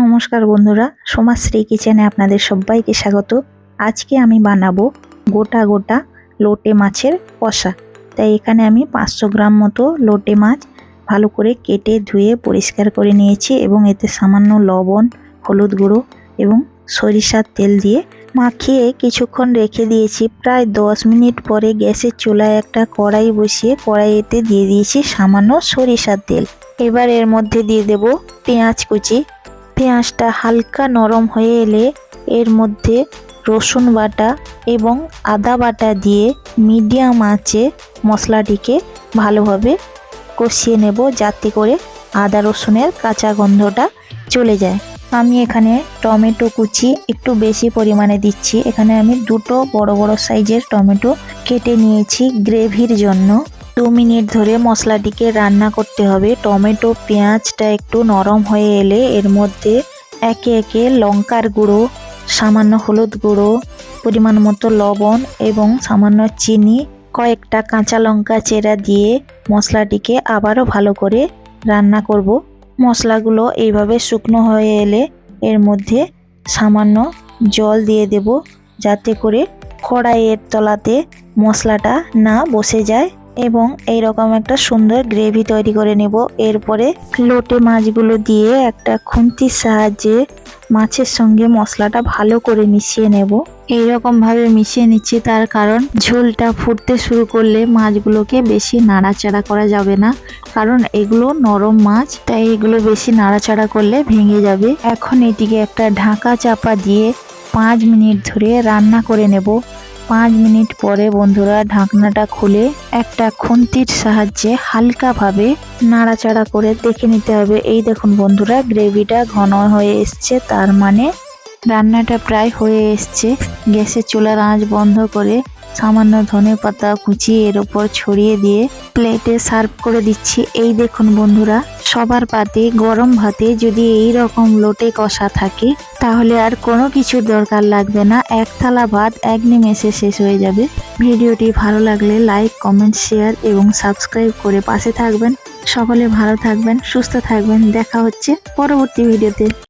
নমস্কার বন্ধুরা সমাজশ্রী কিচেনে আপনাদের সবাইকে স্বাগত। আজকে আমি বানাবো গোটা গোটা লোটে মাছের কষা। তাই এখানে আমি পাঁচশো গ্রাম মতো লোটে মাছ ভালো করে কেটে ধুয়ে পরিষ্কার করে নিয়েছি এবং এতে সামান্য লবণ, হলুদ গুঁড়ো এবং সরিষার তেল দিয়ে মাখিয়ে কিছুক্ষণ রেখে দিয়েছি। প্রায় দশ মিনিট পরে গ্যাসের চুলায় একটা কড়াই বসিয়ে কড়াইতে দিয়ে দিয়েছি সামান্য সরিষার তেল। এবার এর মধ্যে দিয়ে দেব পেঁয়াজ কুচি। পেঁয়াজটা হালকা নরম হয়ে এলে এর মধ্যে রসুন বাটা এবং আদা বাটা দিয়ে মিডিয়াম আঁচে মশলাটিকে ভালোভাবে কষিয়ে নেব যাতে করে আদা রসুনের কাঁচা গন্ধটা চলে যায়। আমি এখানে টমেটো কুচি একটু বেশি পরিমাণে দিচ্ছি। এখানে আমি দুটো বড় বড় সাইজের টমেটো কেটে নিয়েছি গ্রেভির জন্য। দু মিনিট ধরে মশলাটিকে রান্না করতে হবে। টমেটো পেঁয়াজটা একটু নরম হয়ে এলে এর মধ্যে একে একে লঙ্কার গুঁড়ো, সামান্য হলুদ গুঁড়ো, পরিমাণ মতো লবণ এবং সামান্য চিনি, কয়েকটা কাঁচা লঙ্কা চেরা দিয়ে মশলাটিকে আবারও ভালো করে রান্না করব। মশলাগুলো এইভাবে শুকনো হয়ে এলে এর মধ্যে সামান্য জল দিয়ে দেব, যাতে করে কড়াইয়ের তলাতে মশলাটা না বসে যায়। এবং এই রকম একটা সুন্দর গ্রেভি তৈরি করে নেব। এরপরে লোটে মাছগুলো দিয়ে একটা খুন্তির সাহায্যে মাছের সঙ্গে মশলাটা ভালো করে মিশিয়ে নেব। এইরকম ভাবে মিশিয়ে নিচ্ছি, তার কারণ ঝোলটা ফুটতে শুরু করলে মাছগুলোকে বেশি নাড়াচাড়া করা যাবে না, কারণ এগুলো নরম মাছ, তাই এগুলো বেশি নাড়াচাড়া করলে ভেঙে যাবে। এখন এটিকে একটা ঢাকা চাপা দিয়ে পাঁচ মিনিট ধরে রান্না করে নেব। পাঁচ মিনিট পরে বন্ধুরা ঢাকনাটা খুলে একটা খুন্তির সাহায্যে হালকাভাবে নাড়াচাড়া করে দেখে নিতে হবে। এই দেখুন বন্ধুরা, গ্রেভিটা ঘন হয়ে এসছে, তার মানে রান্নাটা প্রায় হয়ে এসছে। গ্যাসের চুলার আঁচ বন্ধ করে সামান্য ধনে পাতা কুচিয়ে এর ওপর ছড়িয়ে দিয়ে প্লেটে সার্ভ করে দিচ্ছি। এই দেখুন বন্ধুরা, সবার পাতে, গরম ভাতে যদি এই রকম লোটে কষা থাকে, তাহলে আর কোনো কিছুর দরকার লাগবে না। এক থালা ভাত এক নিমেষে শেষ হয়ে যাবে। ভিডিওটি ভালো লাগলে লাইক কমেন্ট শেয়ার এবং সাবস্ক্রাইব করে পাশে থাকবেন। সকলে ভালো থাকবেন, সুস্থ থাকবেন। দেখা হচ্ছে পরবর্তী ভিডিওতে।